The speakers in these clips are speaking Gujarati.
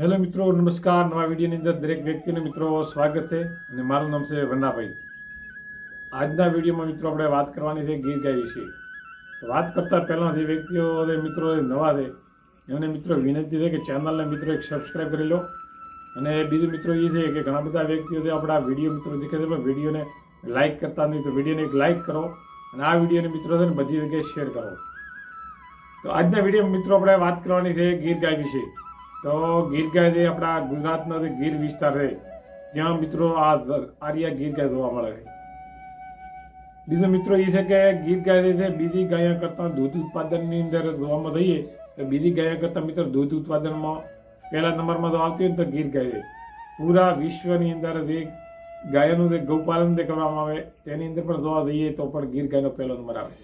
હેલો મિત્રો, નમસ્કાર. નવા વિડીયોની અંદર દરેક વ્યક્તિને મિત્રો સ્વાગત છે અને મારું નામ છે વંદાભાઈ આજના વિડીયોમાં મિત્રો આપણે વાત કરવાની છે ગીર ગાય વિશે વાત કરતાં પહેલાં જે વ્યક્તિઓ મિત્રો નવા છે, એમને મિત્રો વિનંતી છે કે ચેનલને મિત્રો એક સબસ્ક્રાઈબ કરી લો. અને બીજું મિત્રો એ છે કે ઘણા બધા વ્યક્તિઓ છે આપણા વીડિયો મિત્રો દેખે છે, પણ વિડીયોને લાઇક કરતા નહીં તો વિડીયોને એક લાઇક કરો અને આ વિડીયોને મિત્રો છે ને બધી જગ્યાએ શેર કરો. તો આજના વીડિયો મિત્રો આપણે વાત કરવાની છે ગીર ગાય વિશે. તો ગીર ગાય જે આપણા ગુજરાતનો જે ગીર વિસ્તાર છે ત્યાં મિત્રો આ આર્યા ગીર ગાય જોવા મળે છે. બીજો મિત્રો એ છે કે ગીર ગાય જે છે, બીજી ગાયો કરતાં દૂધ ઉત્પાદનની અંદર જોવામાં જઈએ, તો બીજી ગાયો કરતાં મિત્રો દૂધ ઉત્પાદનમાં પહેલા નંબરમાં જો આવતી હોય તો ગીર ગાય છે. પૂરા વિશ્વની અંદર જે ગાયોનું જે ગૌપાલન જે કરવામાં આવે, તેની અંદર પણ જોવા જઈએ તો પણ ગીર ગાયનો પહેલો નંબર આવે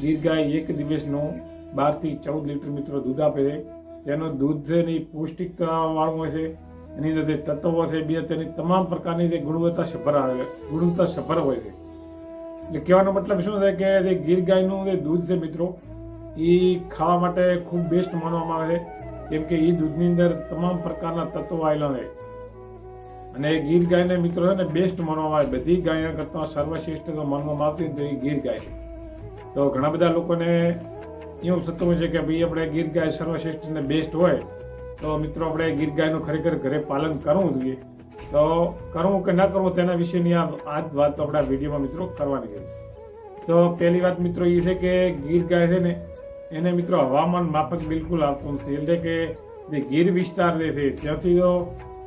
ગીર ગાય એક દિવસનું બારથી ચૌદ લીટર મિત્રો દૂધ આપે છે. તેનું દૂધ છે ને એ પૌષ્ટિકતા વાળું હોય છે. એની અંદર જે તત્વો છે બીજા તેની તમામ પ્રકારની જે ગુણવત્તા સભર આવે, ગુણવત્તા સભર હોય છે. એટલે કહેવાનો મતલબ શું છે કે જે ગીર ગાયનું જે દૂધ છે મિત્રો, એ ખાવા માટે ખૂબ બેસ્ટ માનવામાં આવે છે. કેમ કે એ દૂધની અંદર તમામ પ્રકારના તત્વો આવેલા છે અને ગીર ગાયને મિત્રો છે ને બેસ્ટ માનવામાં આવે. બધી ગાયો કરતાં સર્વશ્રેષ્ઠ તો માનવામાં આવતી તો એ ગીર ગાય તો ઘણા બધા લોકોને એવું થતું હોય છે કે ભાઈ આપણે ગીર ગાય સર્વશ્રેષ્ઠ અને બેસ્ટ હોય, તો મિત્રો આપણે ગીર ગાયનું ખરેખર ઘરે પાલન કરવું જોઈએ. તો કરવું કે ના કરવું તેના વિશેની આ આ જ વાત આપણે આ વિડીયોમાં મિત્રો કરવાની છે. તો પહેલી વાત મિત્રો એ છે કે ગીર ગાય છે ને, એને મિત્રો હવામાન માફક બિલકુલ આવતું નથી. એટલે કે જે ગીર વિસ્તાર જે છે, ત્યાંથી જો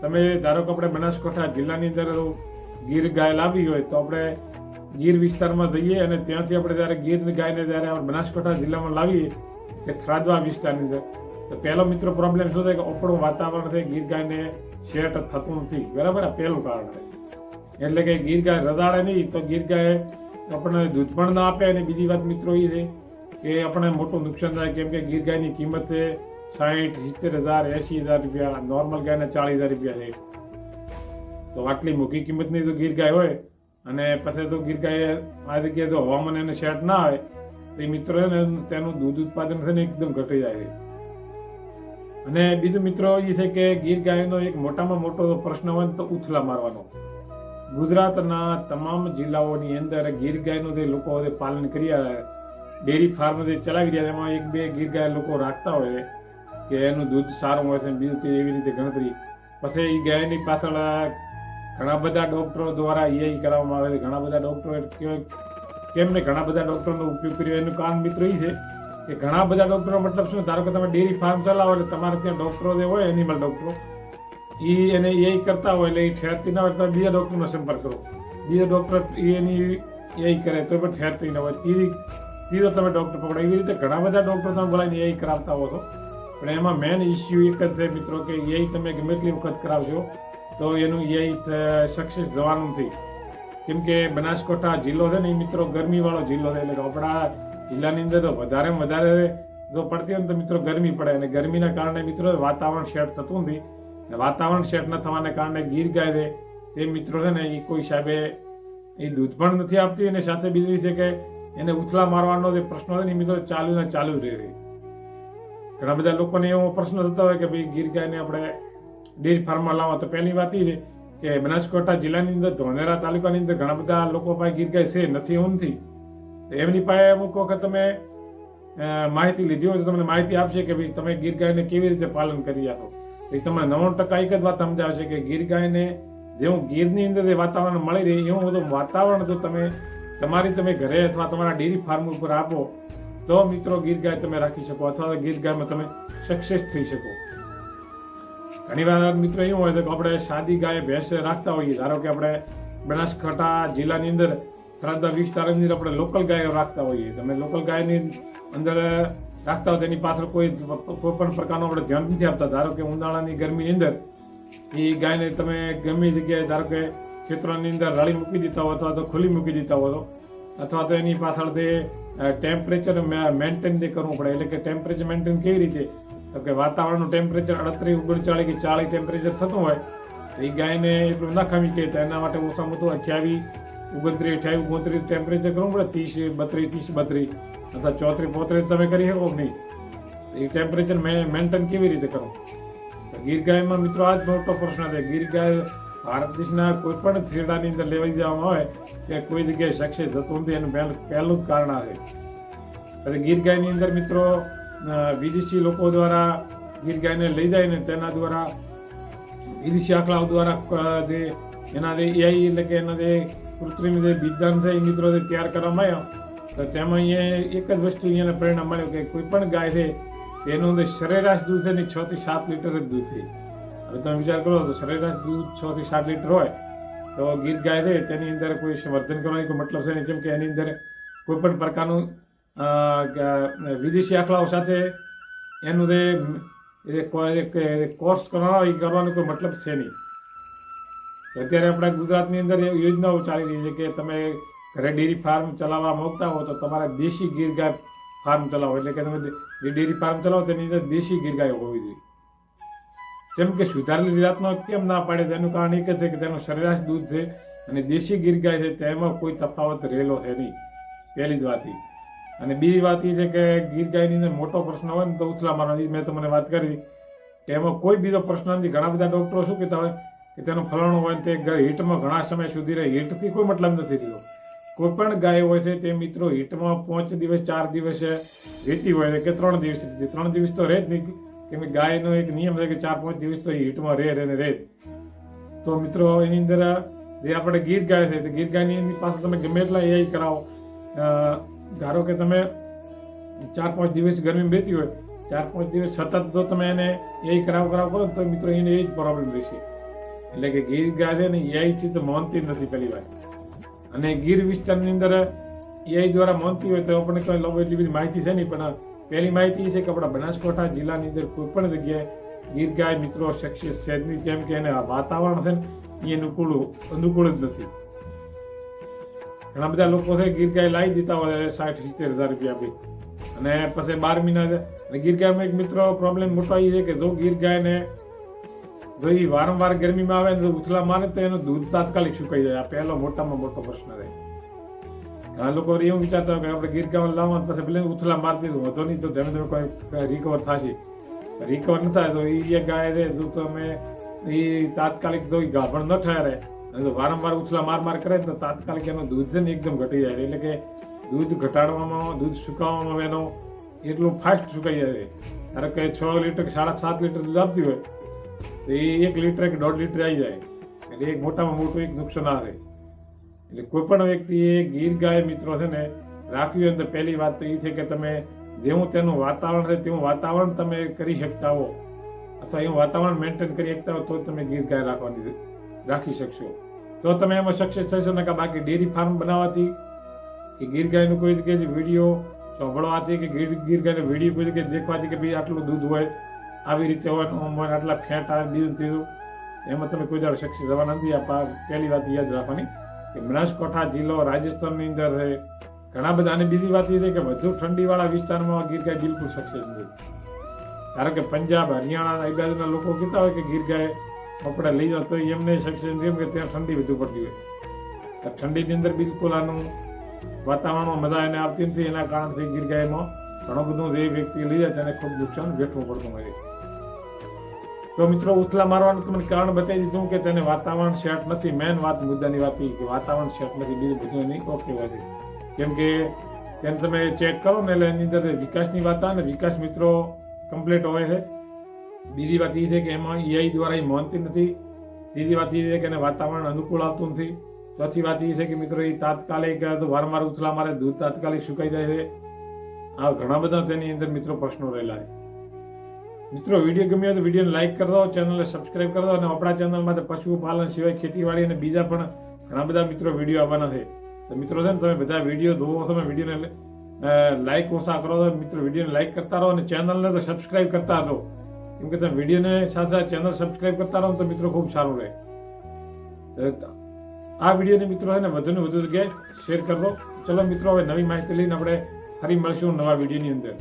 તમે ધારો કે આપણે બનાસકાંઠા જિલ્લાની અંદર ગીર ગાય લાવી હોય, તો આપણે ગીર વિસ્તારમાં જઈએ અને ત્યાંથી આપણે જ્યારે ગીર ગાયને જ્યારે આપણે બનાસકાંઠા જિલ્લામાં લાવીએ, કે થરાદવા વિસ્તારની અંદર, તો પહેલો મિત્રો પ્રોબ્લેમ શું થાય કે ઓપડું વાતાવરણ છે, ગીર ગાયને શેટ થતું નથી. બરાબર આ પહેલું કારણ છે. એટલે કે ગીર ગાય રદાડે નહીં, તો ગીર ગાય આપણને દૂધ પણ ના આપે અને બીજી વાત મિત્રો એ છે કે આપણને મોટું નુકસાન થાય, કેમ કે ગીર ગાયની કિંમત છે સાઠ સિત્તેર હજાર, એંશી હજાર રૂપિયા. નોર્મલ ગાયના ચાળીસ હજાર રૂપિયા છે. તો આટલી મોટી કિંમતની જો ગીર ગાય હોય અને પછી તો ગીર ગાય આ જગ્યાએ જો હવામાન એને સેટ ના આવે, તો એ મિત્રો છે ને તેનું દૂધ ઉત્પાદન છે ને એકદમ ઘટી જાય છે. અને બીજું મિત્રો એ છે કે ગીર ગાયનો એક મોટામાં મોટો પ્રશ્ન હોય તો ઉથલા મારવાનો. ગુજરાતના તમામ જિલ્લાઓની અંદર ગીર ગાયનું જે લોકો પાલન કરી રહ્યા ડેરી ફાર્મ જે ચલાવી રહ્યા એમાં એક બે ગીર ગાય લોકો રાખતા હોય કે એનું દૂધ સારું હોય છે બીજું એવી રીતે ગણતરી. પછી એ ગાયની પાછળ ઘણા બધા ડૉક્ટરો દ્વારા ઈઆઈ કરાવવામાં આવે છે. ઘણા બધા ડૉક્ટરો કેમ ને ઘણા બધા ડૉક્ટરોનો ઉપયોગ કર્યો? એનું કારણ મિત્ર એ છે કે ઘણા બધા ડૉક્ટરો મતલબ શું? ધારો કે તમે ડેરી ફાર્મ ચલાવો એટલે તમારે ત્યાં ડૉક્ટરો જે હોય એનિમલ ડોક્ટરો એ એને એ કરતા હોય એટલે એ ઠેરતી ના હોય તો બીજા ડૉક્ટરનો સંપર્ક કરો. બીજા ડૉક્ટર એની એ કરે તો પણ ઠેરતી ના હોય. ત્રીજી ત્રીજો તમે ડૉક્ટર પકડો. એવી રીતે ઘણા બધા ડૉક્ટર તમે બોલાવીને એ કરાવતા હો છો. પણ એમાં મેન ઇસ્યુ એક જ છે મિત્રો કે એ તમે ગમે એટલી વખત કરાવશો તો એનું એ સક્સેસ જવાનું નથી. કેમ કે બનાસકાંઠા જિલ્લો છે ને એ મિત્રો ગરમીવાળો જિલ્લો છે, એટલે આપણા જિલ્લાની અંદર તો વધારે વધારે જો પડતી હોય ને તો મિત્રો ગરમી પડે. અને ગરમીના કારણે મિત્રો વાતાવરણ સેટ થતું નથી. અને વાતાવરણ સેટ ન થવાને કારણે ગીર ગાય છે. તે મિત્રો છે ને એ કોઈ હિસાબે એ દૂધ પણ નથી આપતી અને સાથે બીજું છે કે એને ઉથલા મારવાનો જે પ્રશ્ન છે ને એ મિત્રો ચાલુ ને ચાલુ રહે ઘણા બધા લોકોને એવો પ્રશ્ન થતો હોય કે ભાઈ ગીર ગાયને આપણે ડેરી ફાર્મમાં લાવો તો પહેલી વાત એ છે કે બનાસકાંઠા જિલ્લાની અંદર ધોનેરા તાલુકાની અંદર ઘણા બધા લોકો પાસે ગીર ગાય છે, નથી એવું નથી તો એમની પાસે અમુક વખત તમે માહિતી લીધી હોય તો તમને માહિતી આપશે કે ભાઈ તમે ગીર ગાયને કેવી રીતે પાલન કરી આપો. એ તમને નવ્વાણું ટકા એક જ વાત સમજાવશે કે ગીર ગાયને જેવું ગીરની અંદર જે વાતાવરણ મળી રહે, એવું બધું વાતાવરણ જો તમે, તમારી તમે ઘરે અથવા તમારા ડેરી ફાર્મ ઉપર આપો, તો મિત્રો ગીર ગાય તમે રાખી શકો અથવા તો ગીર ગાયમાં તમે સક્સેસ થઈ શકો. ઘણી વાર મિત્રો એવું હોય છે કે આપણે સાદી ગાય ભેંસ રાખતા હોઈએ, ધારો કે આપણે બનાસકાંઠા જિલ્લાની અંદર થરાદા વિસ્તારની અંદર આપણે લોકલ ગાયો રાખતા હોઈએ. તમે લોકલ ગાયની અંદર રાખતા હોય તેની પાછળ કોઈ કોઈ પણ પ્રકારનું આપણે ધ્યાન નથી આપતા. ધારો કે ઉનાળાની ગરમીની અંદર, એ ગાયને તમે ગમે જગ્યાએ ધારો કે ખેતરોની અંદર રળી મૂકી દેતા હો અથવા તો ખુલ્લી મૂકી દેતા હો, અથવા તો એની પાછળ તે ટેમ્પરેચર મેન્ટેન જે કરવું પડે. એટલે કે ટેમ્પરેચર મેન્ટેન કેવી રીતે? તો કે વાતાવરણનું ટેમ્પરેચર અડત્રીસ, ઓગણચાળીસ કે ચાળીસ ટેમ્પરેચર થતું હોય, તો એ ગાયને એટલું ના ખામી કે એના માટે ઓછામાં ઓછું અઠ્યાવીસ, ઓગણત્રીસ અઠ્યાવીસ, ઓગણત્રીસ ટેમ્પરેચર કરવું પડે. ત્રીસ, બત્રીસ ત્રીસ, બત્રીસ. અથવા ચોત્રીસ, પોત્રીસ તમે કરી શકો નહીં? એ ટેમ્પરેચર મેન્ટેન કેવી રીતે કરો તો ગીર ગાયમાં મિત્રો આ જ મોટો પ્રશ્ન છે. ગીર ગાય ભારત દેશના કોઈ પણ છેડાની અંદર લેવાઈ જવામાં આવે કે કોઈ જગ્યાએ સક્સેસ થતું નથી. એનું પહેલું જ કારણ આવે પછી ગીર ગાયની અંદર મિત્રો વિદેશી લોકો દ્વારા ગીર ગાયને લઈ જાય ને તેના દ્વારા, વિદેશી આંકડાઓ દ્વારા જે એના જે એઆઈ એટલે કે એના જે કૃત્રિમ જે વિજ્ઞાન છે એ મિત્રો તૈયાર કરવામાં આવ્યો, તો તેમાં અહીંયા એક જ વસ્તુ અહીંયા પરિણામ મળ્યું કે કોઈ પણ ગાય છે, તેનું જે સરેરાશ દૂધ છે ને છ થી સાત લીટર જ દૂધ છે. હવે તમે વિચાર કરો તો સરેરાશ દૂધ છ થી સાત લીટર હોય, તો ગીર ગાય છે તેની અંદર કોઈ વર્ધન કરવાની કોઈ મતલબ છે નહીં, કેમ કે એની અંદર કોઈ પણ પ્રકારનું વિદેશી આંકડાઓ સાથે એનું જે કોર્સ કરવાનો, એ કરવાનો કોઈ મતલબ છે નહીં. અત્યારે આપણા ગુજરાતની અંદર યોજનાઓ ચાલી રહી છે કે તમે ઘરે ડેરી ફાર્મ ચલાવવા માંગતા હો તો તમારે દેશી ગીર ગાય ફાર્મ ચલાવો. એટલે કે તમે જે ડેરી ફાર્મ ચલાવો તેની અંદર દેશી ગીર ગાય હોવી જોઈએ. જેમ કે સુધારેલી જાતનો કેમ ના પાડે તેનું કારણ એક જ છે કે તેનું સરેરાશ દૂધ છે અને દેશી ગીર ગાય છે, તેમાં કોઈ તફાવત રહેલો છે નહીં. પહેલી જ વાત ઈ. અને બીજી વાત એ છે કે ગીર ગાયની અંદર મોટો પ્રશ્ન હોય ને તો ઉછલા મારવાનો મેં તમને વાત કરી. કે એમાં કોઈ બીજો પ્રશ્ન નથી. ઘણા બધા ડૉક્ટરો શું કહેતા હોય કે તેનું ફલણું હોય તે હીટમાં ઘણા સમય સુધી રહે. હીટથી કોઈ મતલબ નથી રહ્યો. કોઈ પણ ગાય હોય છે તે મિત્રો હીટમાં પાંચ દિવસ, ચાર દિવસે રહેતી હોય છે કે ત્રણ દિવસ રહેતી. ત્રણ દિવસ તો રહે જ નહીં. કેમ કે ગાયનો એક નિયમ છે કે ચાર, પાંચ દિવસ તો હીટમાં રહે રહે ને રહે તો મિત્રો એની અંદર જે આપણે ગીર ગાય છે તે ગીર ગાયની પાસે તમે ગમે એટલા એઆઈ કરાવો. ધારો કે તમે ચાર પાંચ દિવસ ગરમી બેતી હોય, ચાર પાંચ દિવસ સતત જો તમે એને એઆઈ કરાવ કરાવ કરો તો મિત્રો એને એ જ પ્રોબ્લેમ રહેશે. એટલે કે ગીર ગાય ને એઆઈથી તો માનતી નથી પેલી વાત. અને ગીર વિસ્તારની અંદર એઆઈ દ્વારા માનતી હોય તો આપણને કોઈ લોકો એટલી બધી માહિતી છે નહીં, પણ પહેલી માહિતી એ છે કે આપણા બનાસકાંઠા જિલ્લાની અંદર કોઈ પણ જગ્યાએ ગીર ગાય મિત્રો સક્સેસ શહેરની જેમ કે એને વાતાવરણ છે ને, એ અનુકૂળ અનુકૂળ જ નથી. ઘણા બધા લોકો છે ગીર ગાય લાવી દીધા હોય સાઠ, સિત્તેર હજાર રૂપિયા આપી અને પછી બાર મહિના. અને ગીર ગાયમાં એક મિત્રો પ્રોબ્લેમ મોટો એ છે કે જો ગીર ગાયને જો એ વારંવાર ગરમીમાં આવે ને જો ઉથલા મારે તો એનું દૂધ તાત્કાલિક સુકાઈ જાય. આ પહેલો મોટામાં મોટો પ્રશ્ન રહે ઘણા લોકો એવું વિચારતા કે આપણે ગીર ગાય લાવવા પછી ભલે ઉથલા મારી દીધું, વધો નહીં તો ધીમે ધીમે કોઈ રિકવર થશે. રિકવર ન થાય તો એ જે ગાય છે, જો તમે એ તાત્કાલિક તો ગાભણ ન થયા જો વારંવાર ઉછલા માર માર કરે તો તાત્કાલિક એનું દૂધ છે ને એકદમ ઘટી જાય એટલે કે દૂધ ઘટાડવામાં, દૂધ સુકાવવામાં એનો એટલું ફાસ્ટ સુકાઈ જાય ધારો કે છ લીટર સાડા સાત લીટર દૂધ આપતી હોય, તો એ એક લીટર કે દોઢ લીટર આવી જાય. એટલે એક મોટામાં મોટું એક નુકસાન આવે એટલે કોઈ પણ વ્યક્તિએ ગીર ગાય મિત્રો છે ને, રાખવી હોય તો પહેલી વાત તો એ છે કે તમે જેવું તેનું વાતાવરણ છે, તેવું વાતાવરણ તમે કરી શકતા હો. અથવા એવું વાતાવરણ મેન્ટેન કરી શકતા હો, તો તમે ગીર ગાય રાખવાની રાખી શકશો. તો તમે એમાં સક્સેસ થશો ને કે બાકી ડેરી ફાર્મ બનાવવાથી કે ગીર ગાયનું કોઈ કે વીડિયો સાંભળવાથી કે ગીર ગીર ગાયનો વીડિયો કોઈ કે દેખવાથી કે ભાઈ આટલું દૂધ હોય, આવી રીતે હોય ઓમ હોય, આટલા ફેટ આવે બીજું ત્રીજું એમાં તમે કોઈ દાડો સક્સેસ થવાના નથી આ પહેલી વાત યાદ રાખવાની કે બનાસકાંઠા જિલ્લો રાજસ્થાનની અંદર છે ઘણા બધા અને બીજી વાત એ છે કે વધુ ઠંડીવાળા વિસ્તારમાં ગીર ગાય બિલકુલ સક્સેસ નથી. ધારો કે પંજાબ, હરિયાણા એ બાજુના લોકો કહેતા હોય કે ગીર ગાય આપણે લઈ જાઓ તો એમને સક્સેસ કેમ કે ત્યાં ઠંડી વધુ પડતી હોય. ઠંડીની અંદર બિલકુલ આનું વાતાવરણમાં મજા એને આવતી નથી. એના કારણથી ગીરગાયમાં ઘણું બધું જે વ્યક્તિ લઈ જાય તેને ખૂબ નુકસાન વેઠવું પડતું હોય તો મિત્રો, ઉથલા મારવાનું તમને કારણ બતાવી દીધું કે તેને વાતાવરણ સેટ નથી. મેન વાત મુદ્દાની વાત એ કે વાતાવરણ સેટ નથી. બીજું બધું એની ઓકે વાત કેમ કે તેને તમે ચેક કરો ને એટલે એની અંદર વિકાસની વાત આવે ને, વિકાસ મિત્રો કમ્પ્લીટ હોય છે. બીજી વાત એ છે કે એમાં એઆઈ દ્વારા એ માનતી નથી. ત્રીજી વાત એ છે કે એને વાતાવરણ અનુકૂળ આવતું નથી. ચોથી વાત એ છે કે મિત્રો એ તાત્કાલિક વારંવાર ઉથલા મારે દૂધ તાત્કાલિક સુકાઈ જાય છે. આ ઘણા બધા તેની અંદર મિત્રો પ્રશ્નો રહેલા છે. મિત્રો, વીડિયો ગમ્યો તો વિડીયોને લાઇક કરી દો, ચેનલને સબસ્ક્રાઇબ કરી અને આપણા ચેનલમાં પશુપાલન સિવાય ખેતીવાડી અને બીજા પણ ઘણા બધા મિત્રો વીડિયો આવવાના છે. તો મિત્રો છે ને, તમે બધા વીડિયો જોવો તમે વિડીયોને લાઈક ઓછા કરો તો મિત્રો વિડીયોને લાઇક કરતા રહો અને ચેનલને તો સબસ્ક્રાઇબ કરતા રહો. કેમ કે તમે વિડીયોને સાથે સાથે ચેનલ સબસ્ક્રાઈબ કરતા રહો તો મિત્રો ખૂબ સારું રહે. આ વિડીયોને મિત્રો છે ને વધુને વધુ જગ્યાએ શેર કરો. ચલો મિત્રો, હવે નવી માહિતી લઈને આપણે ફરી મળીશું નવા વિડીયોની અંદર.